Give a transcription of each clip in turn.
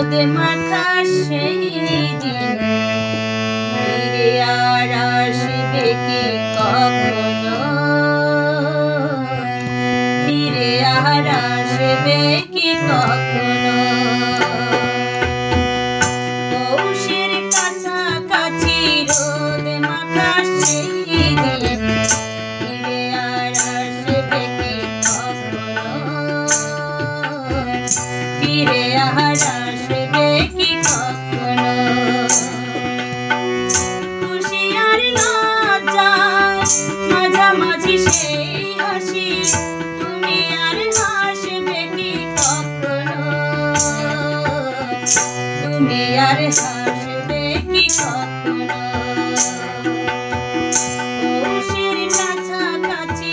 রোদ মাখা সেই দিন ফিরে আর আসবে কি কখনো? ফিরে আর আসবে হাসবে আর হাসবে কি কখনো? পৌষের কাছাকাছি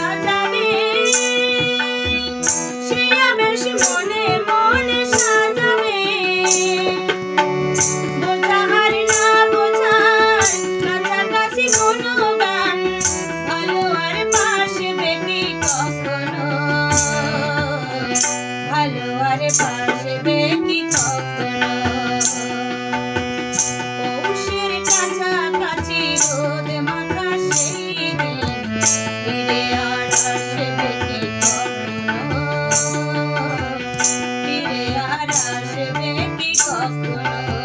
আর আসবে কি কখনো?